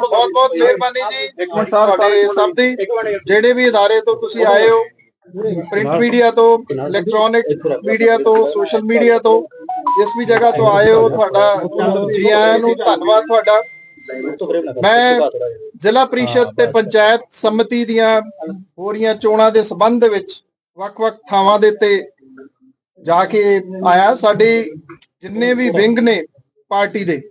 ਬਹੁਤ ਬਹੁਤ ਮਿਹਰਬਾਨੀ ਜੀ ਇੱਕ ਮਿੰਟ ਸਰ ਸਭ ਦੀ ਜਿਹੜੇ ਵੀ ادارے ਤੋਂ ਤੁਸੀਂ ਆਏ ਹੋ ਪ੍ਰਿੰਟ ਮੀਡੀਆ ਤੋਂ ਇਲੈਕਟ੍ਰੋਨਿਕ ਮੀਡੀਆ ਤੋਂ ਸੋਸ਼ਲ ਮੀਡੀਆ ਤੋਂ, ਜਿਸ ਵੀ ਜਗ੍ਹਾ ਤੋਂ ਆਏ ਹੋ, ਤੁਹਾਡਾ ਜੀ ਆਇਆਂ ਨੂੰ ਧੰਨਵਾਦ ਤੁਹਾਡਾ। ਮੈਂ ਜ਼ਿਲ੍ਹਾ ਪ੍ਰੀਸ਼ਦ ਤੇ ਪੰਚਾਇਤ ਸਮਿਤੀ ਦੀਆਂ ਹੋ ਰਹੀਆਂ ਚੋਣਾਂ ਦੇ ਸੰਬੰਧ ਵਿੱਚ ਵੱਖ-ਵੱਖ ਥਾਵਾਂ ਦੇ ਉੱਤੇ ਜਾ ਕੇ ਆਇਆ। ਸਾਡੇ ਜਿੰਨੇ ਵੀ ਵਿੰਗ ਨੇ ਪਾਰਟੀ ਦੇ,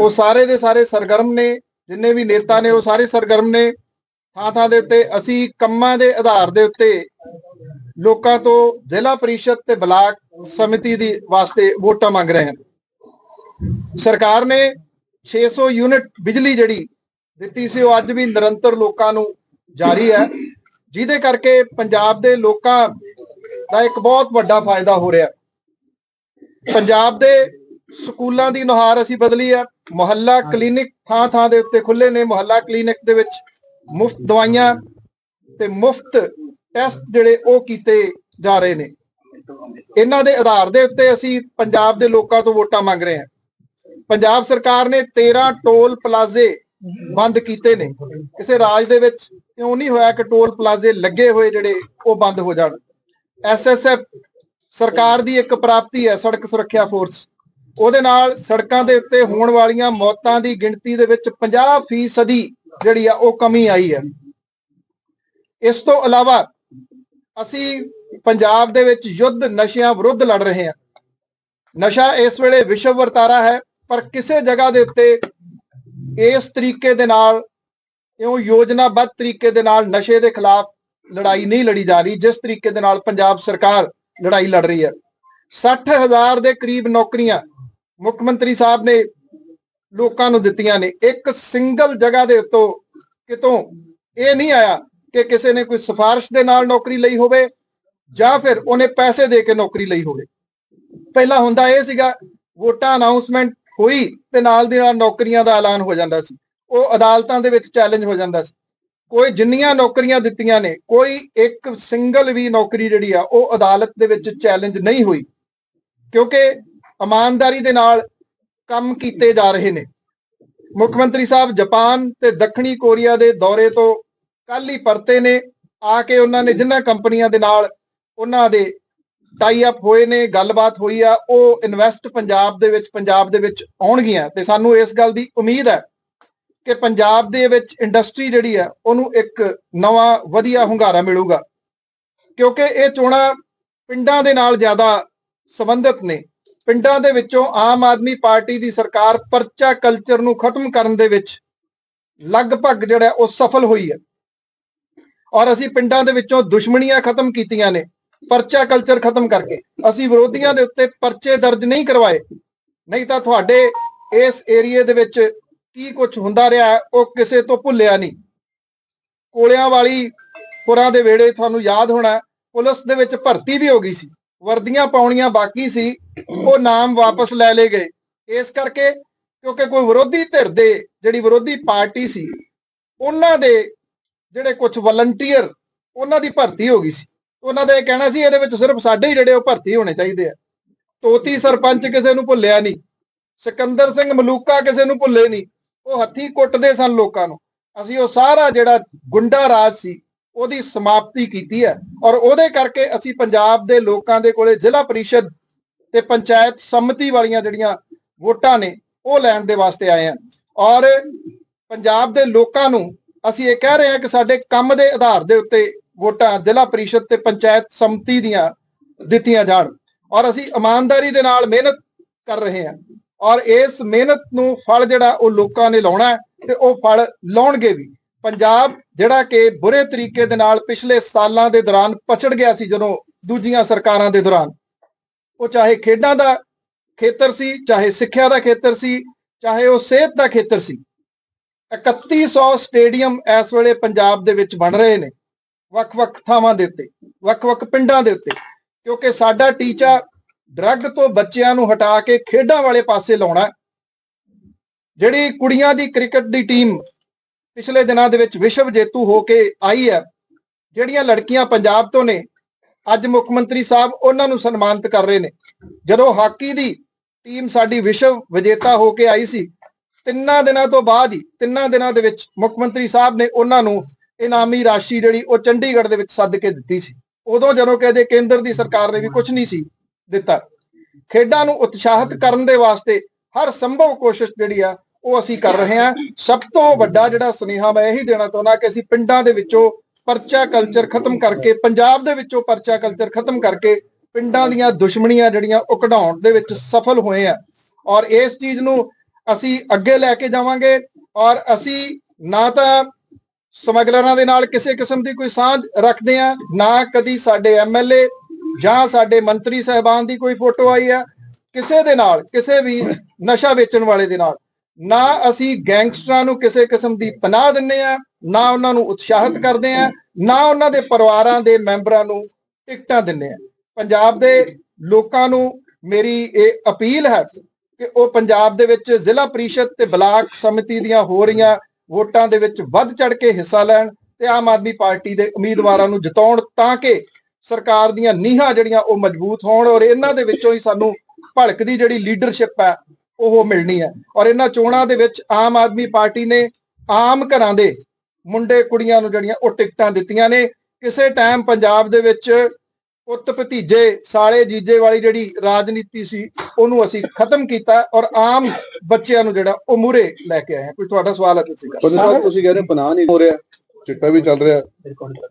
ਉਹ ਸਾਰੇ ਦੇ ਸਾਰੇ ਸਰਗਰਮ ਨੇ। ਜਿੰਨੇ ਵੀ ਨੇਤਾ ਨੇ, ਉਹ ਸਾਰੇ ਸਰਗਰਮ ਨੇ। ਥਾਂ ਥਾਂ ਦੇ ਉੱਤੇ, ਅਸੀਂ ਕੰਮਾਂ ਦੇ ਆਧਾਰ ਦੇ ਉੱਤੇ ਲੋਕਾਂ ਤੋਂ ਜ਼ਿਲ੍ਹਾ ਪ੍ਰੀਸ਼ਦ ਤੇ ਬਲਾਕ ਸਮਿਤੀ ਦੀ ਵਾਸਤੇ ਵੋਟਾਂ ਮੰਗ ਰਹੇ ਹਾਂ। ਸਰਕਾਰ ਨੇ 600 ਯੂਨਿਟ ਬਿਜਲੀ ਜਿਹੜੀ ਦਿੱਤੀ ਸੀ, ਉਹ ਅੱਜ ਵੀ ਨਿਰੰਤਰ ਲੋਕਾਂ ਨੂੰ ਜਾਰੀ ਹੈ। ਜਿਹਦੇ ਕਰਕੇ ਪੰਜਾਬ ਦੇ ਲੋਕਾਂ ਦਾ ਇੱਕ ਬਹੁਤ ਵੱਡਾ ਫਾਇਦਾ ਹੋ ਰਿਹਾ। ਪੰਜਾਬ ਦੇ ਸਕੂਲਾਂ ਦੀ ਨੁਹਾਰ ਅਸੀਂ ਬਦਲੀ ਹੈ। ਮੁਹੱਲਾ ਕਲੀਨਿਕ ਥਾਂ ਥਾਂ ਦੇ ਉੱਤੇ ਖੁੱਲੇ ਨੇ। ਮੁਹੱਲਾ ਕਲੀਨਿਕ ਦੇ ਵਿੱਚ ਮੁਫਤ ਦਵਾਈਆਂ ਤੇ ਮੁਫਤ ਟੈਸਟ ਜਿਹੜੇ ਉਹ ਕੀਤੇ ਜਾ ਰਹੇ ਨੇ। ਇਹਨਾਂ ਦੇ ਆਧਾਰ ਦੇ ਉੱਤੇ ਅਸੀਂ ਪੰਜਾਬ ਦੇ ਲੋਕਾਂ ਤੋਂ ਵੋਟਾਂ ਮੰਗ ਰਹੇ ਹਾਂ। ਪੰਜਾਬ ਸਰਕਾਰ ਨੇ 13 ਟੋਲ ਪਲਾਜ਼ੇ ਬੰਦ ਕੀਤੇ ਨੇ। ਕਿਸੇ ਰਾਜ ਦੇ ਵਿੱਚ ਕਿਉਂ ਨਹੀਂ ਹੋਇਆ ਕਿ ਟੋਲ ਪਲਾਜ਼ੇ ਲੱਗੇ ਹੋਏ ਜਿਹੜੇ ਉਹ ਬੰਦ ਹੋ ਜਾਣ। ਐਸਐਸਐਫ ਸਰਕਾਰ ਦੀ ਇੱਕ ਪ੍ਰਾਪਤੀ ਹੈ, ਸੜਕ ਸੁਰੱਖਿਆ ਫੋਰਸ। ਉਹਦੇ ਨਾਲ ਸੜਕਾਂ ਦੇ ਉੱਤੇ ਹੋਣ ਵਾਲੀਆਂ ਮੌਤਾਂ ਦੀ ਗਿਣਤੀ ਦੇ ਵਿੱਚ 50% ਜਿਹੜੀ ਆ ਉਹ ਕਮੀ ਆਈ ਹੈ। ਇਸ ਤੋਂ ਇਲਾਵਾ ਅਸੀਂ ਪੰਜਾਬ ਦੇ ਵਿੱਚ ਯੁੱਧ ਨਸ਼ਿਆਂ ਵਿਰੁੱਧ ਲੜ ਰਹੇ ਹਾਂ। ਨਸ਼ਾ ਇਸ ਵੇਲੇ ਵਿਸ਼ਵ ਵਰਤਾਰਾ ਹੈ, ਪਰ ਕਿਸੇ ਜਗ੍ਹਾ ਦੇ ਉੱਤੇ ਇਸ ਤਰੀਕੇ ਦੇ ਨਾਲ, ਇਉਂ ਯੋਜਨਾਬੱਧ ਤਰੀਕੇ ਦੇ ਨਾਲ ਨਸ਼ੇ ਦੇ ਖਿਲਾਫ ਲੜਾਈ ਨਹੀਂ ਲੜੀ ਜਾ ਰਹੀ, ਜਿਸ ਤਰੀਕੇ ਦੇ ਨਾਲ ਪੰਜਾਬ ਸਰਕਾਰ ਲੜਾਈ ਲੜ ਰਹੀ ਹੈ। 60000 ਦੇ ਕਰੀਬ ਨੌਕਰੀਆਂ ਮੁੱਖ ਮੰਤਰੀ ਸਾਹਿਬ ਨੇ ਲੋਕਾਂ ਨੂੰ ਦਿੱਤੀਆਂ ਨੇ। ਇੱਕ ਸਿੰਗਲ ਜਗ੍ਹਾ ਦੇ ਉੱਤੋਂ ਕਿਤੋਂ ਇਹ ਨਹੀਂ ਆਇਆ ਕਿ ਕਿਸੇ ਨੇ ਕੋਈ ਸਿਫਾਰਿਸ਼ ਦੇ ਨਾਲ ਨੌਕਰੀ ਲਈ ਹੋਵੇ ਜਾਂ ਫਿਰ ਉਹਨੇ ਪੈਸੇ ਦੇ ਕੇ ਨੌਕਰੀ ਲਈ ਹੋਵੇ। ਪਹਿਲਾਂ ਹੁੰਦਾ ਇਹ ਸੀਗਾ, ਵੋਟਾਂ ਅਨਾਉਂਸਮੈਂਟ ਹੋਈ ਤੇ ਨਾਲ ਦੀ ਨਾਲ ਨੌਕਰੀਆਂ ਦਾ ਐਲਾਨ ਹੋ ਜਾਂਦਾ ਸੀ। ਉਹ ਅਦਾਲਤਾਂ ਦੇ ਵਿੱਚ ਚੈਲੰਜ ਹੋ ਜਾਂਦਾ ਸੀ। ਕੋਈ ਜਿੰਨੀਆਂ ਨੌਕਰੀਆਂ ਦਿੱਤੀਆਂ ਨੇ, ਕੋਈ ਇੱਕ ਸਿੰਗਲ ਵੀ ਨੌਕਰੀ ਜਿਹੜੀ ਆ, ਉਹ ਅਦਾਲਤ ਦੇ ਵਿੱਚ ਚੈਲੰਜ ਨਹੀਂ ਹੋਈ। ਕਿਉਂਕਿ ਇਮਾਨਦਾਰੀ ਦੇ ਨਾਲ ਕੰਮ ਕੀਤੇ ਜਾ ਰਹੇ ਨੇ। ਮੁੱਖ ਮੰਤਰੀ ਸਾਹਿਬ ਜਾਪਾਨ ਤੇ ਦੱਖਣੀ ਕੋਰੀਆ ਦੇ ਦੌਰੇ ਤੋਂ ਕੱਲ ਹੀ ਪਰਤੇ ਨੇ। ਆ ਕੇ ਉਹਨਾਂ ਨੇ ਜਿੰਨਾਂ ਕੰਪਨੀਆਂ ਦੇ ਨਾਲ ਉਹਨਾਂ ਦੇ ਟਾਈ ਅਪ ਹੋਏ ਨੇ, ਗੱਲਬਾਤ ਹੋਈ ਆ, ਉਹ ਇਨਵੈਸਟ ਪੰਜਾਬ ਦੇ ਵਿੱਚ, ਪੰਜਾਬ ਦੇ ਵਿੱਚ ਆਉਣਗੀਆਂ। ਤੇ ਸਾਨੂੰ ਇਸ ਗੱਲ ਦੀ ਉਮੀਦ ਹੈ ਕਿ ਪੰਜਾਬ ਦੇ ਵਿੱਚ ਇੰਡਸਟਰੀ ਜਿਹੜੀ ਆ ਉਹਨੂੰ ਇੱਕ ਨਵਾਂ ਵਧੀਆ ਹੁੰਗਾਰਾ ਮਿਲੂਗਾ। ਕਿਉਂਕਿ ਇਹ ਚੋਣਾਂ ਪਿੰਡਾਂ ਦੇ ਨਾਲ ਜ਼ਿਆਦਾ ਸੰਬੰਧਿਤ ਨੇ। ਪਿੰਡਾਂ ਦੇ ਵਿੱਚੋਂ ਆਮ ਆਦਮੀ ਪਾਰਟੀ ਦੀ ਸਰਕਾਰ ਪਰਚਾ ਕਲਚਰ ਨੂੰ ਖਤਮ ਕਰਨ ਦੇ ਵਿੱਚ ਲਗਭਗ ਜਿਹੜਾ ਉਹ ਸਫਲ ਹੋਈ ਹੈ। ਔਰ ਅਸੀਂ ਪਿੰਡਾਂ ਦੇ ਵਿੱਚੋਂ ਦੁਸ਼ਮਣੀਆਂ ਖਤਮ ਕੀਤੀਆਂ ਨੇ, ਪਰਚਾ ਕਲਚਰ ਖਤਮ ਕਰਕੇ। ਅਸੀਂ ਵਿਰੋਧੀਆਂ ਦੇ ਉੱਤੇ ਪਰਚੇ ਦਰਜ ਨਹੀਂ ਕਰਵਾਏ। ਨਹੀਂ ਤਾਂ ਤੁਹਾਡੇ ਇਸ ਏਰੀਏ ਦੇ ਵਿੱਚ ਕੀ ਕੁਝ ਹੁੰਦਾ ਰਿਹਾ, ਉਹ ਕਿਸੇ ਤੋਂ ਭੁੱਲਿਆ ਨਹੀਂ। ਕੋਲਿਆਂ ਵਾਲੀ ਪੁਰਾਂ ਦੇ ਵੇੜੇ ਤੁਹਾਨੂੰ ਯਾਦ ਹੋਣਾ, ਪੁਲਿਸ ਦੇ ਵਿੱਚ ਭਰਤੀ ਵੀ ਹੋ ਗਈ ਸੀ। ਵਰਦੀਆਂ ਪਾਉਣੀਆਂ ਬਾਕੀ ਸੀ। ਉਹ ਨਾਮ ਵਾਪਸ ਲੈ ਲਏ ਗਏ। ਇਸ ਕਰਕੇ ਕਿਉਂਕਿ ਕੋਈ ਵਿਰੋਧੀ ਧਿਰ ਦੇ ਜਿਹੜੀ ਵਿਰੋਧੀ ਪਾਰਟੀ ਸੀ, ਉਹਨਾਂ ਦੇ ਜਿਹੜੇ ਕੁਝ ਵਲੰਟੀਅਰ ਉਹਨਾਂ ਦੀ ਭਰਤੀ ਹੋ ਗਈ ਸੀ। ਉਹਨਾਂ ਦਾ ਇਹ ਕਹਿਣਾ ਸੀ, ਇਹਦੇ ਵਿੱਚ ਸਿਰਫ ਸਾਡੇ ਹੀ ਜਿਹੜੇ ਉਹ ਭਰਤੀ ਹੋਣੇ ਚਾਹੀਦੇ ਆ। ਤੋਤੀ ਸਰਪੰਚ ਕਿਸੇ ਨੂੰ ਭੁੱਲਿਆ ਨਹੀਂ, ਸਿਕੰਦਰ ਸਿੰਘ ਮਲੂਕਾ ਕਿਸੇ ਨੂੰ ਭੁੱਲੇ ਨਹੀਂ, ਉਹ ਹੱਥੀ ਕੁੱਟਦੇ ਸਨ ਲੋਕਾਂ ਨੂੰ। ਅਸੀਂ ਉਹ ਸਾਰਾ ਜਿਹੜਾ ਗੁੰਡਾ ਰਾਜ ਸੀ, ਉਹਦੀ ਸਮਾਪਤੀ ਕੀਤੀ ਹੈ। ਔਰ ਉਹਦੇ ਕਰਕੇ ਅਸੀਂ ਪੰਜਾਬ ਦੇ ਲੋਕਾਂ ਦੇ ਕੋਲੇ ਜ਼ਿਲ੍ਹਾ ਪ੍ਰੀਸ਼ਦ ਤੇ ਪੰਚਾਇਤ ਸੰਮਤੀ ਵਾਲੀਆਂ ਜਿਹੜੀਆਂ ਵੋਟਾਂ ਨੇ, ਉਹ ਲੈਣ ਦੇ ਵਾਸਤੇ ਆਏ ਹਾਂ ਔਰ ਪੰਜਾਬ ਦੇ ਲੋਕਾਂ ਨੂੰ ਅਸੀਂ ਇਹ ਕਹਿ ਰਹੇ ਹਾਂ ਕਿ ਸਾਡੇ ਕੰਮ ਦੇ ਆਧਾਰ ਦੇ ਉੱਤੇ ਵੋਟਾਂ ਜ਼ਿਲ੍ਹਾ ਪ੍ਰੀਸ਼ਦ ਤੇ ਪੰਚਾਇਤ ਸੰਮਤੀ ਦੀਆਂ ਦਿੱਤੀਆਂ ਜਾਣ। ਔਰ ਅਸੀਂ ਇਮਾਨਦਾਰੀ ਦੇ ਨਾਲ ਮਿਹਨਤ ਕਰ ਰਹੇ ਹਾਂ। ਔਰ ਇਸ ਮਿਹਨਤ ਨੂੰ ਫਲ ਜਿਹੜਾ ਉਹ ਲੋਕਾਂ ਨੇ ਲਾਉਣਾ ਤੇ ਉਹ ਫਲ ਲਾਉਣਗੇ ਵੀ। ਪੰਜਾਬ ਜਿਹੜਾ ਕਿ ਬੁਰੇ ਤਰੀਕੇ ਦੇ ਨਾਲ ਪਿਛਲੇ ਸਾਲਾਂ ਦੇ ਦੌਰਾਨ ਪਛੜ ਗਿਆ ਸੀ ਜਦੋਂ ਦੂਜੀਆਂ ਸਰਕਾਰਾਂ ਦੇ ਦੌਰਾਨ। ਉਹ ਚਾਹੇ ਖੇਡਾਂ ਦਾ ਖੇਤਰ ਸੀ, ਚਾਹੇ ਸਿੱਖਿਆ ਦਾ ਖੇਤਰ ਸੀ, ਚਾਹੇ ਉਹ ਸਿਹਤ ਦਾ ਖੇਤਰ ਸੀ 3100 ਸਟੇਡੀਅਮ ਇਸ ਵੇਲੇ ਪੰਜਾਬ ਦੇ ਵਿੱਚ ਬਣ ਰਹੇ ਨੇ, ਵੱਖ-ਵੱਖ ਥਾਵਾਂ ਦੇ ਉੱਤੇ, ਵੱਖ-ਵੱਖ ਪਿੰਡਾਂ ਦੇ ਉੱਤੇ, ਕਿਉਂਕਿ ਸਾਡਾ ਟੀਚਾ ਡਰੱਗ ਤੋਂ ਬੱਚਿਆਂ ਨੂੰ ਹਟਾ ਕੇ ਖੇਡਾਂ ਵਾਲੇ ਪਾਸੇ ਲਾਉਣਾ ਜਿਹੜੀ ਕੁੜੀਆਂ ਦੀ ਕ੍ਰਿਕਟ ਦੀ ਟੀਮ ਪਿਛਲੇ ਦਿਨਾਂ ਦੇ ਵਿੱਚ ਵਿਸ਼ਵ ਜੇਤੂ ਹੋ ਕੇ ਆਈ ਹੈ, ਜਿਹੜੀਆਂ ਲੜਕੀਆਂ ਪੰਜਾਬ ਤੋਂ ਨੇ ਅੱਜ ਮੁੱਖ ਮੰਤਰੀ ਸਾਹਿਬ ਉਹਨਾਂ ਨੂੰ ਸਨਮਾਨਿਤ ਕਰ ਰਹੇ ਨੇ। ਜਦੋਂ ਹਾਕੀ ਦੀ ਟੀਮ ਸਾਡੀ ਵਿਸ਼ਵ ਵਿਜੇਤਾ ਹੋ ਕੇ ਆਈ ਸੀ, ਤਿੰਨਾਂ ਦਿਨਾਂ ਤੋਂ ਬਾਅਦ ਹੀ, ਤਿੰਨਾਂ ਦਿਨਾਂ ਦੇ ਵਿੱਚ ਮੁੱਖ ਮੰਤਰੀ ਸਾਹਿਬ ਨੇ ਉਹਨਾਂ ਨੂੰ ਇਨਾਮੀ ਰਾਸ਼ੀ ਜਿਹੜੀ ਉਹ ਚੰਡੀਗੜ੍ਹ ਦੇ ਵਿੱਚ ਸੱਦ ਕੇ ਦਿੱਤੀ ਸੀ। ਉਦੋਂ ਜਦੋਂ ਕਹਦੇ ਕੇਂਦਰ ਦੀ ਸਰਕਾਰ ਨੇ ਵੀ ਕੁਝ ਨਹੀਂ ਸੀ ਦਿੱਤਾ। ਖੇਡਾਂ ਨੂੰ ਉਤਸ਼ਾਹਿਤ ਕਰਨ ਦੇ ਵਾਸਤੇ ਹਰ ਸੰਭਵ ਕੋਸ਼ਿਸ਼ ਜਿਹੜੀ ਆ, ਉਹ ਅਸੀਂ ਕਰ ਰਹੇ ਹਾਂ। ਸਭ ਤੋਂ ਵੱਡਾ ਜਿਹੜਾ ਸੁਨੇਹਾ ਮੈਂ ਇਹੀ ਦੇਣਾ ਚਾਹੁੰਦਾ ਕਿ ਅਸੀਂ ਪਿੰਡਾਂ ਦੇ ਵਿੱਚੋਂ ਪਰਚਾ ਕਲਚਰ ਖਤਮ ਕਰਕੇ, ਪੰਜਾਬ ਦੇ ਵਿੱਚੋਂ ਪਰਚਾ ਕਲਚਰ ਖਤਮ ਕਰਕੇ ਪਿੰਡਾਂ ਦੀਆਂ ਦੁਸ਼ਮਣੀਆਂ ਜਿਹੜੀਆਂ ਉਹ ਕਢਾਉਣ ਦੇ ਵਿੱਚ ਸਫਲ ਹੋਏ ਆ। ਔਰ ਇਸ ਚੀਜ਼ ਨੂੰ ਅਸੀਂ ਅੱਗੇ ਲੈ ਕੇ ਜਾਵਾਂਗੇ ਔਰ ਅਸੀਂ ਨਾ ਤਾਂ ਸਮਗਲਰਾਂ ਦੇ ਨਾਲ ਕਿਸੇ ਕਿਸਮ ਦੀ ਕੋਈ ਸਾਂਝ ਰੱਖਦੇ ਆ, ਨਾ ਕਦੀ ਸਾਡੇ ਐਮਐਲਏ ਜਾਂ ਸਾਡੇ ਮੰਤਰੀ ਸਹਿਬਾਨ ਦੀ ਕੋਈ ਫੋਟੋ ਆਈ ਆ, ਕਿਸੇ ਦੇ ਨਾਲ, ਕਿਸੇ ਵੀ ਨਸ਼ਾ ਵੇਚਣ ਵਾਲੇ ਦੇ ਨਾਲ। ਨਾ ਅਸੀਂ ਗੈਂਗਸਟਰਾਂ ਨੂੰ ਕਿਸੇ ਕਿਸਮ ਦੀ ਪਨਾਹ ਦਿੰਨੇ ਆ ਨਾ ਉਹਨਾਂ ਨੂੰ ਉਤਸ਼ਾਹਿਤ ਕਰਦੇ ਆ ਨਾ ਉਹਨਾਂ ਦੇ ਪਰਿਵਾਰਾਂ ਦੇ ਮੈਂਬਰਾਂ ਨੂੰ ਟਿਕਟਾਂ ਦਿੰਨੇ ਆ। ਪੰਜਾਬ ਦੇ ਲੋਕਾਂ ਨੂੰ ਮੇਰੀ ਇਹ ਅਪੀਲ ਹੈ ਕਿ ਉਹ ਪੰਜਾਬ ਦੇ ਵਿੱਚ ਜ਼ਿਲ੍ਹਾ ਪ੍ਰੀਸ਼ਦ ਤੇ ਬਲਾਕ ਸਮਿਤੀ ਦੀਆਂ ਹੋ ਰਹੀਆਂ ਵੋਟਾਂ ਦੇ ਵਿੱਚ ਵੱਧ ਚੜ ਕੇ ਹਿੱਸਾ ਲੈਣ ਤੇ ਆਮ ਆਦਮੀ ਪਾਰਟੀ ਦੇ ਉਮੀਦਵਾਰਾਂ ਨੂੰ ਜਿਤਾਉਣ ਤਾਂ ਕਿ ਸਰਕਾਰ ਦੀਆਂ ਨੀਹਾਂ ਜਿਹੜੀਆਂ ਉਹ ਮਜ਼ਬੂਤ ਹੋਣ ਔਰ ਇਹਨਾਂ ਦੇ ਵਿੱਚੋਂ ਹੀ ਸਾਨੂੰ ਭਲਕ ਦੀ ਜਿਹੜੀ ਲੀਡਰਸ਼ਿਪ ਹੈ ਉਹ ਮਿਲਣੀ ਹੈ। ਔਰ ਇਹਨਾਂ ਚੋਣਾਂ ਦੇ ਵਿੱਚ ਆਮ ਆਦਮੀ ਪਾਰਟੀ ਨੇ ਆਮ ਘਰਾਂ ਦੇ ਮੁੰਡੇ ਕੁੜੀਆਂ ਨੂੰ ਜਿਹੜੀਆਂ ਉਹ ਟਿਕਟਾਂ ਦਿੱਤੀਆਂ ਨੇ। ਕਿਸੇ ਟਾਈਮ ਪੰਜਾਬ ਦੇ ਵਿੱਚ ਪੁੱਤ ਭਤੀਜੇ ਸਾਲੇ ਜੀਜੇ ਵਾਲੀ ਜਿਹੜੀ ਰਾਜਨੀਤੀ ਸੀ ਉਹਨੂੰ ਅਸੀਂ ਖਤਮ ਕੀਤਾ ਔਰ ਆਮ ਬੱਚਿਆਂ ਨੂੰ ਜਿਹੜਾ ਉਹ ਮੂਰੇ ਲੈ ਕੇ ਆਏ ਹਾਂ। ਕੋਈ ਤੁਹਾਡਾ ਸਵਾਲ ਹੈ ਤੁਸੀਂ ਸਾਹਿਬ ਤੁਸੀਂ ਕਹਿ ਰਹੇ ਪਨਾਹ ਨਹੀਂ ਹੋ ਰਿਹਾ ਚਿੱਟਾ ਵੀ ਚੱਲ ਰਿਹਾ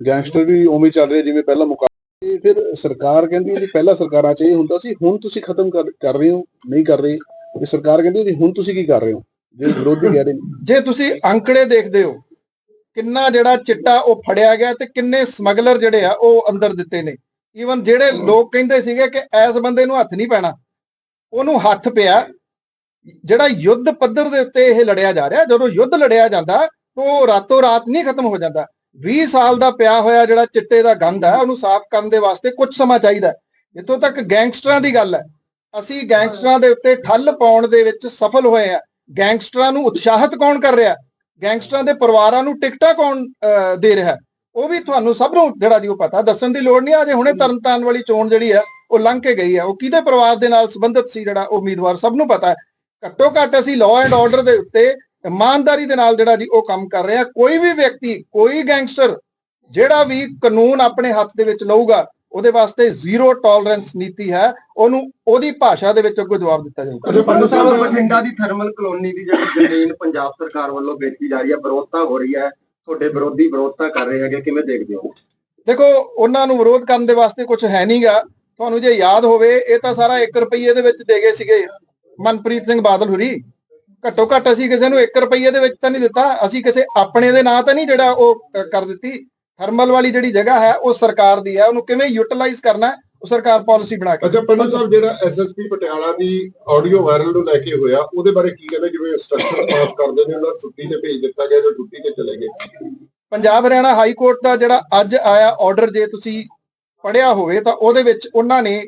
ਗੈਂਗਸਟਰ ਵੀ ਉਵੇਂ ਚੱਲ ਰਿਹਾ ਜਿਵੇਂ ਪਹਿਲਾਂ ਮੁਕਾ ਇਹ ਫਿਰ ਸਰਕਾਰ ਕਹਿੰਦੀ ਹੈ ਜੀ ਪਹਿਲਾਂ ਸਰਕਾਰਾਂ 'ਚ ਇਹ ਹੁੰਦਾ ਸੀ ਹੁਣ ਤੁਸੀਂ ਖਤਮ ਕਰ ਰਹੇ ਹੋ ਨਹੀਂ ਕਰ ਰਹੇ। ਤੇ ਸਰਕਾਰ ਕਹਿੰਦੀ ਹੈ ਜੀ ਹੁਣ ਤੁਸੀਂ ਕੀ ਕਰ ਰਹੇ ਹੋ? ਜੇ ਵਿਰੋਧੀ ਕਹਿ ਰਹੇ ਜੇ ਤੁਸੀਂ ਅੰਕੜੇ ਦੇਖਦੇ ਹੋ ਕਿੰਨਾ ਜਿਹੜਾ ਚਿੱਟਾ ਉਹ ਫੜਿਆ ਗਿਆ ਤੇ ਕਿੰਨੇ ਸਮਗਲਰ ਜਿਹੜੇ ਆ ਉਹ ਅੰਦਰ ਦਿੱਤੇ ਨੇ। ਈਵਨ ਜਿਹੜੇ ਲੋਕ ਕਹਿੰਦੇ ਸੀਗੇ ਕਿ ਐਸ ਬੰਦੇ ਨੂੰ ਹੱਥ ਨਹੀਂ ਪੈਣਾ, ਉਹਨੂੰ ਹੱਥ ਪਿਆ। ਜਿਹੜਾ ਯੁੱਧ ਪੱਧਰ ਦੇ ਉੱਤੇ ਇਹ ਲੜਿਆ ਜਾ ਰਿਹਾ, ਜਦੋਂ ਯੁੱਧ ਲੜਿਆ ਜਾਂਦਾ, ਤਾਂ ਉਹ ਰਾਤੋਂ ਰਾਤ ਨਹੀਂ ਖਤਮ ਹੋ ਜਾਂਦਾ। 20 ਸਾਲ ਦਾ ਪਿਆ ਹੋਇਆ ਜਿਹੜਾ ਚਿੱਟੇ ਦਾ ਗੰਧ ਹੈ ਉਹਨੂੰ ਸਾਫ਼ ਕਰਨ ਦੇ ਵਾਸਤੇ ਕੁਝ ਸਮਾਂ ਚਾਹੀਦਾ। ਇੱਥੋਂ ਤੱਕ ਗੈਂਗਸਟਰਾਂ ਦੀ ਗੱਲ ਹੈ। ਅਸੀਂ ਗੈਂਗਸਟਰਾਂ ਦੇ ਉੱਤੇ ਠੱਲ ਪਾਉਣ ਦੇ ਵਿੱਚ ਸਫਲ ਹੋਏ ਆ ਗੈਂਗਸਟਰਾਂ ਨੂੰ ਉਤਸ਼ਾਹਿਤ ਕੌਣ ਕਰ ਰਿਹਾ? ਗੈਂਗਸਟਰਾਂ ਦੇ ਪਰਿਵਾਰਾਂ ਨੂੰ ਟਿਕਟਾਂ ਕੌਣ ਦੇ ਰਿਹਾ ਉਹ ਵੀ ਤੁਹਾਨੂੰ ਸਭ ਨੂੰ ਜਿਹੜਾ ਜੀ ਉਹ ਪਤਾ ਦੱਸਣ ਦੀ ਲੋੜ ਨਹੀਂ ਅਜੇ ਹੁਣੇ ਤਰਨਤਾਰਨ ਵਾਲੀ ਚੋਣ ਜਿਹੜੀ ਹੈ ਉਹ ਲੰਘ ਕੇ ਗਈ ਹੈ। ਉਹ ਕਿਹਦੇ ਪਰਿਵਾਰ ਦੇ ਨਾਲ ਸੰਬੰਧਿਤ ਸੀ ਜਿਹੜਾ ਉਹ ਉਮੀਦਵਾਰ ਸਭ ਨੂੰ ਪਤਾ ਹੈ। ਘੱਟੋ ਘੱਟ ਅਸੀਂ ਲਾਅ ਐਂਡ ਆਰਡਰ ਦੇ ਉੱਤੇ ਇਮਾਨਦਾਰੀ ਦੇ ਨਾਲ ਜਿਹੜਾ ਜੀ ਉਹ ਕੰਮ ਕਰ ਰਿਹਾ ਕੋਈ ਵੀ ਵਿਅਕਤੀ ਕੋਈ ਗੈਂਗਸਟਰ ਜਿਹੜਾ ਵੀ ਕਾਨੂੰਨ ਆਪਣੇ ਹੱਥ ਦੇ ਵਿੱਚ ਲਊਗਾ ਉਹਦੇ ਵਾਸਤੇ ਜ਼ੀਰੋ ਟੋਲਰੈਂਸ ਨੀਤੀ ਹੈ ਉਹਨੂੰ ਉਹਦੀ ਭਾਸ਼ਾ ਦੇ ਵਿੱਚ ਅੱਗੋਂ ਜਵਾਬ ਦਿੱਤਾ ਜਾਊਗਾ। ਪੰਨੂ ਸਾਹਿਬ ਬਠਿੰਡਾ ਦੀ ਥਰਮਲ ਕਲੋਨੀ ਦੀ ਜਿਹੜੀ ਜ਼ਮੀਨ ਪੰਜਾਬ ਸਰਕਾਰ ਵੱਲੋਂ ਵੇਚੀ ਜਾ ਰਹੀ ਹੈ ਵਿਰੋਧਤਾ ਹੋ ਰਹੀ ਹੈ ਤੁਹਾਡੇ ਵਿਰੋਧੀ ਵਿਰੋਧਤਾ ਕਰ ਰਹੇ ਹੈਗੇ ਕਿਵੇਂ ਦੇਖਦੇ ਹੋ? ਦੇਖੋ ਉਹਨਾਂ ਨੂੰ ਵਿਰੋਧ ਕਰਨ ਦੇ ਵਾਸਤੇ ਕੁਝ ਹੈ ਨਹੀਂਗਾ। ਤੁਹਾਨੂੰ ਜੇ ਯਾਦ ਹੋਵੇ ਇਹ ਤਾਂ ਸਾਰਾ 1 ਰੁਪਏ ਦੇ ਵਿੱਚ ਦੇ ਗਏ ਸੀਗੇ। ਮਨਪ੍ਰੀਤ ਸਿੰਘ ਬਾਦਲ ਹੁਰੀ ਘੱਟੋ ਘੱਟ ਅਸੀਂ ਕਿਸੇ ਨੂੰ 1 ਰੁਪਏ ਦੇ ਵਿੱਚ ਤਾਂ ਨਹੀਂ ਦਿੱਤਾ। ਅਸੀਂ ਕਿਸੇ ਆਪਣੇ ਦੇ ਨਾਂ ਤਾਂ ਨਹੀਂ ਜਿਹੜਾ ਉਹ ਕਰ ਦਿੱਤੀ। ਥਰਮਲ ਵਾਲੀ ਜਿਹੜੀ ਜਗ੍ਹਾ ਹੈ ਉਹ ਸਰਕਾਰ ਦੀ ਹੈ ਉਹਨੂੰ ਕਿਵੇਂ ਯੂਟਿਲਾਈਜ਼ ਕਰਨਾ ਹੈ, ਉਹ ਸਰਕਾਰ ਪਾਲਿਸੀ ਬਣਾ ਕੇ ਅੱਛਾ ਪੰਨੂ ਸਾਹਿਬ ਜਿਹੜਾ ਐਸਐਸਪੀ ਪਟਿਆਲਾ ਦੀ ਆਡੀਓ ਵਾਇਰਲ ਨੂੰ ਲੈ ਕੇ ਹੋਇਆ ਉਹਦੇ ਬਾਰੇ ਕੀ ਕਹਿੰਦੇ ਜਿਵੇਂ ਇੰਸਟਰਕਸ਼ਨ ਪਾਸ ਕਰਦੇ ਨੇ ਉਹਨਾਂ ਛੁੱਟੀ ਤੇ ਭੇਜ ਦਿੱਤਾ ਗਿਆ ਜੋ ਛੁੱਟੀ ਤੇ ਚਲੇ ਗਏ? ਪੰਜਾਬ ਹਰਿਆਣਾ ਹਾਈ ਕੋਰਟ ਦਾ ਜਿਹੜਾ ਅੱਜ ਆਇਆ ਆਰਡਰ ਜੇ ਤੁਸੀਂ ਪੜਿਆ ਹੋਵੇ ਤਾਂ ਉਹਦੇ ਵਿੱਚ ਉਹਨਾਂ ਨੇ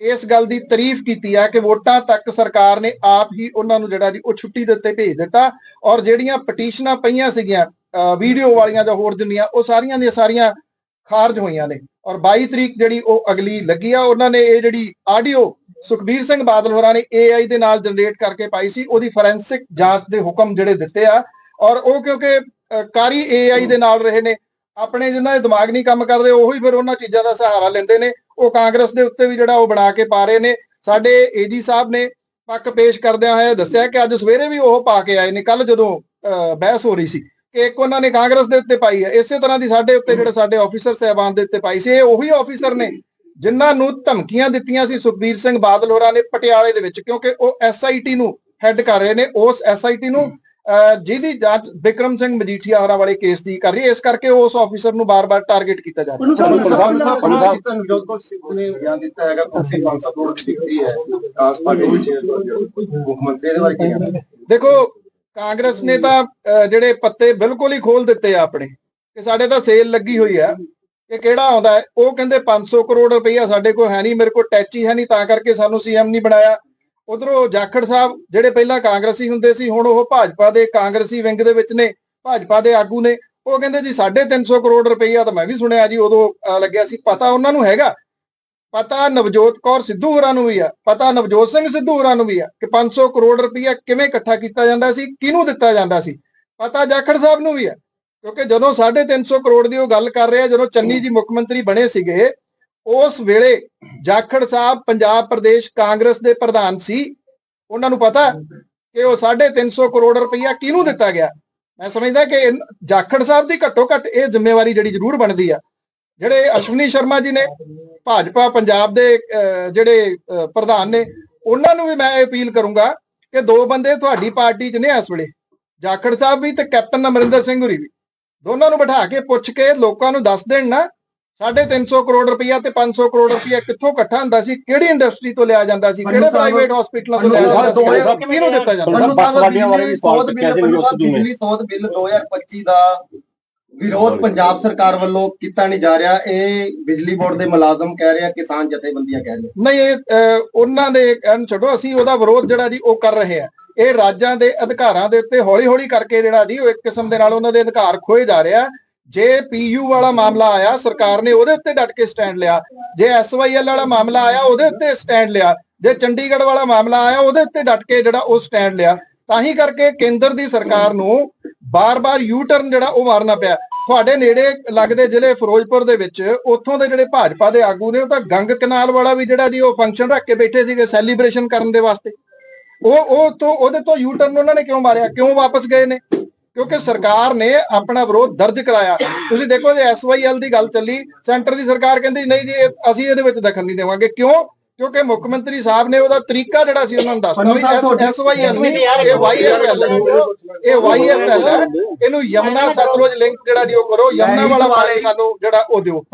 ਇਸ ਗੱਲ ਦੀ ਤਾਰੀਫ ਕੀਤੀ ਹੈ ਕਿ ਵੋਟਾਂ ਤੱਕ ਸਰਕਾਰ ਨੇ ਆਪ ਹੀ ਉਹਨਾਂ ਨੂੰ ਜਿਹੜਾ ਜੀ ਉਹ ਛੁੱਟੀ ਦੇ ਉੱਤੇ ਭੇਜ ਦਿੱਤਾ ਔਰ ਜਿਹੜੀਆਂ ਪਟੀਸ਼ਨਾਂ ਪਈਆਂ ਸੀਗੀਆਂ ਵੀਡੀਓ ਵਾਲੀਆਂ ਜਾਂ ਹੋਰ ਜਿੰਨੀਆਂ ਉਹ ਸਾਰੀਆਂ ਦੀਆਂ ਸਾਰੀਆਂ ਖਾਰਜ ਹੋਈਆਂ ਨੇ। ਔਰ 22 ਤਰੀਕ ਜਿਹੜੀ ਉਹ ਅਗਲੀ ਲੱਗੀ ਆ ਉਹਨਾਂ ਨੇ ਇਹ ਜਿਹੜੀ ਆਡੀਓ ਸੁਖਬੀਰ ਸਿੰਘ ਬਾਦਲ ਹੋਰਾਂ ਨੇ AI ਦੇ ਨਾਲ ਜਨਰੇਟ ਕਰਕੇ ਪਾਈ ਸੀ ਉਹਦੀ ਫੋਰੈਂਸਿਕ ਜਾਂਚ ਦੇ ਹੁਕਮ ਜਿਹੜੇ ਦਿੱਤੇ ਆ। ਔਰ ਉਹ ਕਿਉਂਕਿ ਅ, ਕਾਰੀ AI ਦੇ ਨਾਲ ਰਹੇ ਨੇ ਆਪਣੇ ਜਿਨ੍ਹਾਂ ਦੇ ਦਿਮਾਗ ਨਹੀਂ ਕੰਮ ਕਰਦੇ ਉਹੀ ਫਿਰ ਉਹਨਾਂ ਚੀਜ਼ਾਂ ਦਾ ਸਹਾਰਾ ਲੈਂਦੇ ਨੇ। ਉਹ ਕਾਂਗਰਸ ਦੇ ਉੱਤੇ ਵੀ ਜਿਹੜਾ ਉਹ ਬਣਾ ਕੇ ਪਾ ਰਹੇ ਨੇ। ਸਾਡੇ ਏਜੀ ਸਾਹਿਬ ਨੇ ਪੱਕ ਪੇਸ਼ ਕਰਦਿਆਂ ਹੋਇਆ ਦੱਸਿਆ ਕਿ ਅੱਜ ਸਵੇਰੇ ਵੀ ਉਹ ਪਾ ਕੇ ਆਏ ਨੇ ਕੱਲ ਜਦੋਂ ਅ, ਬਹਿਸ ਹੋ ਰਹੀ ਸੀ। ਕਿ ਇੱਕ ਉਹਨਾਂ ਨੇ ਕਾਂਗਰਸ ਦੇ ਉੱਤੇ ਪਾਈ ਹੈ। ਇਸੇ ਤਰ੍ਹਾਂ ਦੀ ਸਾਡੇ ਉੱਤੇ ਜਿਹੜੇ ਸਾਡੇ ਆਫੀਸਰ ਸਹਿਬਾਨ ਦੇ ਉੱਤੇ ਪਾਈ ਸੀ ਇਹ ਉਹੀ ਆਫੀਸਰ ਨੇ ਜਿਨ੍ਹਾਂ ਨੂੰ ਧਮਕੀਆਂ ਦਿੱਤੀਆਂ ਸੀ ਸੁਖਬੀਰ ਸਿੰਘ ਬਾਦਲ ਹੋਰਾਂ ਨੇ ਪਟਿਆਲੇ ਦੇ ਵਿੱਚ ਕਿਉਂਕਿ ਉਹ ਐਸਆਈਟੀ ਨੂੰ ਹੈੱਡ ਕਰ ਰਹੇ ਨੇ। ਉਸ ਐਸਆਈਟੀ ਨੂੰ ਜਿਹਦੀ ਜਾਂਚ ਵਿਕਰਮ ਸਿੰਘ ਮਜੀਠੀਆ ਹੋਰਾਂ ਵਾਲੇ ਕੇਸ ਦੀ ਕਰ ਰਹੀ ਹੈ। ਇਸ ਕਰਕੇ ਉਸ ਆਫੀਸਰ ਨੂੰ ਬਾਰ-ਬਾਰ ਟਾਰਗੇਟ ਕੀਤਾ ਜਾ ਰਿਹਾ ਹੈ। ਪਾਕਿਸਤਾਨ ਵਿਰੋਧ ਕੋ ਸਿੱਧੂ ਨੇ ਬਿਆਨ ਦਿੱਤਾ ਹੈਗਾ ਤੁਸੀਂ 500 ਕਰੋੜ ਦੀ ਦਿੱਤੀ ਹੈ ਆਸ ਪਾਰਟੀ ਵਿੱਚ ਮੁੱਖ ਮੰਤਰੀ ਦੇ ਬਾਰੇ ਕੀ ਦੇਖੋ ਕਾਂਗਰਸ ਨੇ ਤਾਂ ਅਹ, ਜਿਹੜੇ ਪੱਤੇ ਬਿਲਕੁਲ ਹੀ ਖੋਲ ਦਿੱਤੇ ਆ ਆਪਣੇ ਕਿ ਸਾਡੇ ਤਾਂ ਸੇਲ ਲੱਗੀ ਹੋਈ ਆ ਕਿ ਕਿਹੜਾ ਆਉਂਦਾ ਹੈ? ਉਹ ਕਹਿੰਦੇ 500 ਕਰੋੜ ਰੁਪਈਆ ਸਾਡੇ ਕੋਲ ਹੈ ਨਹੀਂ ਮੇਰੇ ਕੋਲ ਟੈਚ ਹੀ ਹੈ ਨਹੀਂ ਤਾਂ ਕਰਕੇ ਸਾਨੂੰ ਸੀਐਮ ਨਹੀਂ ਬਣਾਇਆ। ਉਧਰੋਂ ਜਾਖੜ ਸਾਹਿਬ ਜਿਹੜੇ ਪਹਿਲਾਂ ਕਾਂਗਰਸੀ ਹੁੰਦੇ ਸੀ ਹੁਣ ਉਹ ਭਾਜਪਾ ਦੇ ਕਾਂਗਰਸੀ ਵਿੰਗ ਦੇ ਵਿੱਚ ਨੇ ਭਾਜਪਾ ਦੇ ਆਗੂ ਨੇ ਉਹ ਕਹਿੰਦੇ ਜੀ 350 ਕਰੋੜ ਰੁਪਈਆ ਤਾਂ ਮੈਂ ਵੀ ਸੁਣਿਆ ਜੀ ਉਦੋਂ ਲੱਗਿਆ ਸੀ ਪਤਾ ਉਹਨਾਂ ਨੂੰ ਹੈਗਾ। ਪਤਾ ਨਵਜੋਤ ਕੌਰ ਸਿੱਧੂ ਹੋਰਾਂ ਨੂੰ ਵੀ ਆ, ਪਤਾ ਨਵਜੋਤ ਸਿੰਘ ਸਿੱਧੂ ਹੋਰਾਂ ਨੂੰ ਵੀ ਆ ਕਿ 500 ਕਰੋੜ ਰੁਪਈਆ ਕਿਵੇਂ ਇਕੱਠਾ ਕੀਤਾ ਜਾਂਦਾ ਸੀ, ਕਿਹਨੂੰ ਦਿੱਤਾ ਜਾਂਦਾ ਸੀ? ਪਤਾ ਜਾਖੜ ਸਾਹਿਬ ਨੂੰ ਵੀ ਆ, ਕਿਉਂਕਿ ਜਦੋਂ 350 ਕਰੋੜ ਦੀ ਉਹ ਗੱਲ ਕਰ ਰਿਹਾ, ਜਦੋਂ ਚੰਨੀ ਜੀ ਮੁੱਖ ਮੰਤਰੀ ਬਣੇ ਸੀਗੇ, ਉਸ ਵੇਲੇ ਜਾਖੜ ਸਾਹਿਬ ਪੰਜਾਬ ਪ੍ਰਦੇਸ਼ ਕਾਂਗਰਸ ਦੇ ਪ੍ਰਧਾਨ ਸੀ। ਉਹਨਾਂ ਨੂੰ ਪਤਾ ਕਿ ਉਹ 350 ਕਰੋੜ ਰੁਪਈਆ ਕਿਹਨੂੰ ਦਿੱਤਾ ਗਿਆ? ਮੈਂ ਸਮਝਦਾ ਕਿ ਜਾਖੜ ਸਾਹਿਬ ਦੀ ਘੱਟੋ ਘੱਟ ਇਹ ਜ਼ਿੰਮੇਵਾਰੀ ਜਿਹੜੀ ਜ਼ਰੂਰ ਬਣਦੀ ਆ। ਜਿਹੜੇ ਅਸ਼ਵਨੀ ਸ਼ਰਮਾ ਜੀ ਨੇ ਭਾਜਪਾ ਪੰਜਾਬ ਦੇ ਜਿਹੜੇ ਪ੍ਰਧਾਨ ਨੇ ਉਹਨਾਂ ਨੂੰ ਵੀ ਮੈਂ ਅਪੀਲ ਕਰੂੰਗਾ ਕਿ ਦੋ ਬੰਦੇ ਤੁਹਾਡੀ ਪਾਰਟੀ 'ਚ ਨੇ ਇਸ ਵੇਲੇ ਜਾਖੜ ਸਾਹਿਬ ਵੀ ਤੇ ਕੈਪਟਨ ਅਮਰਿੰਦਰ ਸਿੰਘ ਹੋਰੀ ਵੀ। ਦੋਨਾਂ ਨੂੰ ਬਿਠਾ ਕੇ ਪੁੱਛ ਕੇ ਲੋਕਾਂ ਨੂੰ ਦੱਸ ਦੇਣ ਨਾ 350 ਕਰੋੜ ਰੁਪਈਆ ਤੇ 500 ਕਰੋੜ ਰੁਪਈਆ ਕਿੱਥੋਂ ਇਕੱਠਾ ਹੁੰਦਾ ਸੀ ਕਿਹੜੀ ਇੰਡਸਟਰੀ ਤੋਂ ਲਿਆ ਜਾਂਦਾ ਸੀ ਕਿਹੜੇ ਪ੍ਰਾਈਵੇਟ ਹਸਪੀਟਲਾਂ ਤੋਂ ਲਿਆ ਜਾਂਦਾ ਸੀ ਕਿਹਨੂੰ ਦਿੱਤਾ ਜਾਂਦਾ? ਬੱਸ ਵਾਲਿਆਂ ਬਾਰੇ ਵੀ ਬਿੱਲ 2025 ਦਾ ਵਿਰੋਧ ਪੰਜਾਬ ਸਰਕਾਰ ਵੱਲੋਂ ਕੀਤਾ ਨਹੀਂ ਜਾ ਰਿਹਾ। ਇਹ ਬਿਜਲੀ ਬੋਰਡ ਦੇ ਮੁਲਾਜ਼ਮ ਕਹਿ ਰਹੇ ਆ ਕਿਸਾਨ ਜਥੇਬੰਦੀਆਂ ਕਹਿ ਰਹੀਆਂ। ਨਹੀਂ ਇਹ ਅਹ, ਉਹਨਾਂ ਦੇ ਕਹਿਣ ਛੱਡੋ ਅਸੀਂ ਉਹਦਾ ਵਿਰੋਧ ਜਿਹੜਾ ਜੀ ਉਹ ਕਰ ਰਹੇ ਆ। ਇਹ ਰਾਜਾਂ ਦੇ ਅਧਿਕਾਰਾਂ ਦੇ ਉੱਤੇ ਹੌਲੀ-ਹੌਲੀ ਕਰਕੇ ਜਿਹੜਾ ਜੀ ਉਹ ਇੱਕ ਕਿਸਮ ਦੇ ਨਾਲ ਉਹਨਾਂ ਦੇ ਅਧਿਕਾਰ ਖੋਏ ਜਾ ਰਿਹਾ। ਜੇ ਪੀਯੂ ਵਾਲਾ ਮਾਮਲਾ ਆਇਆ ਸਰਕਾਰ ਨੇ ਉਹਦੇ ਉੱਤੇ ਡਟ ਕੇ ਸਟੈਂਡ ਲਿਆ। ਜੇ ਐਸਵਾਈਐਲ ਵਾਲਾ ਮਾਮਲਾ ਆਇਆ ਉਹਦੇ ਉੱਤੇ ਸਟੈਂਡ ਲਿਆ। ਜੇ ਚੰਡੀਗੜ੍ਹ ਵਾਲਾ ਮਾਮਲਾ ਆਇਆ ਉਹਦੇ ਉੱਤੇ ਡਟ ਕੇ ਜਿਹੜਾ ਉਹ ਸਟੈਂਡ ਲਿਆ। ਤਾਂ ਹੀ ਕਰਕੇ ਕੇਂਦਰ ਦੀ ਸਰਕਾਰ ਨੂੰ ਬਾਰ-ਬਾਰ ਯੂ ਟਰਨ ਜਿਹੜਾ ਉਹ ਮਾਰਨਾ ਪਿਆ। ਤੁਹਾਡੇ ਨੇੜੇ ਲੱਗਦੇ ਜ਼ਿਲ੍ਹੇ ਫਿਰੋਜ਼ਪੁਰ ਦੇ ਵਿੱਚ, ਉੱਥੋਂ ਦੇ ਜਿਹੜੇ ਭਾਜਪਾ ਦੇ ਆਗੂ ਨੇ, ਉਹ ਤਾਂ ਗੰਗ ਕਨਾਲ ਵਾਲਾ ਵੀ ਜਿਹੜਾ ਜੀ ਉਹ ਫੰਕਸ਼ਨ ਰੱਖ ਕੇ ਬੈਠੇ ਸੀਗੇ ਸੈਲੀਬ੍ਰੇਸ਼ਨ ਕਰਨ ਦੇ ਵਾਸਤੇ। ਉਹ ਉਹ ਤੋਂ, ਉਹਦੇ ਤੋਂ ਯੂ ਟਰਨ ਉਹਨਾਂ ਨੇ ਕਿਉਂ ਮਾਰਿਆ? ਕਿਉਂ ਵਾਪਸ ਗਏ ਨੇ? ਕਿਉਂਕਿ ਸਰਕਾਰ ਨੇ ਆਪਣਾ ਵਿਰੋਧ ਦਰਜ ਕਰਾਇਆ। ਤੁਸੀਂ ਦੇਖੋ ਜੇ ਐਸਵਾਈਐਲ ਦੀ ਗੱਲ ਚੱਲੀ, ਸੈਂਟਰ ਦੀ ਸਰਕਾਰ ਕਹਿੰਦੀ, ਨਹੀਂ ਜੀ ਅਸੀਂ ਇਹਦੇ ਵਿੱਚ ਦਖਲ ਨਹੀਂ ਦੇਵਾਂਗੇ। ਕਿਉਂ? ਕਿਉਂਕਿ ਮੁੱਖ ਮੰਤਰੀ ਸਾਹਿਬ ਨੇ ਉਹਦਾ ਤਰੀਕਾ ਜਿਹੜਾ ਸੀ ਉਹਨਾਂ ਨੂੰ ਦੱਸਤਾ ਤੁਹਾਡੀ- ਐਸਵਾਈਐਲ ਨਹੀਂ ਇਹ ਵਾਈਐਸਐਲ ਹੈ। ਇਹ ਵਾਈਐਸਐਲ ਹੈ। ਇਹਨੂੰ ਯਮਨਾ ਸਤਲੁਜ ਲਿੰਕ ਜਿਹੜਾ ਉਹ ਕਰੋ। ਯਮਨਾ ਵਾਲਾ ਪਾਣੀ ਸਾਨੂੰ ਜਿਹੜਾ ਉਹ ਦਿਓ।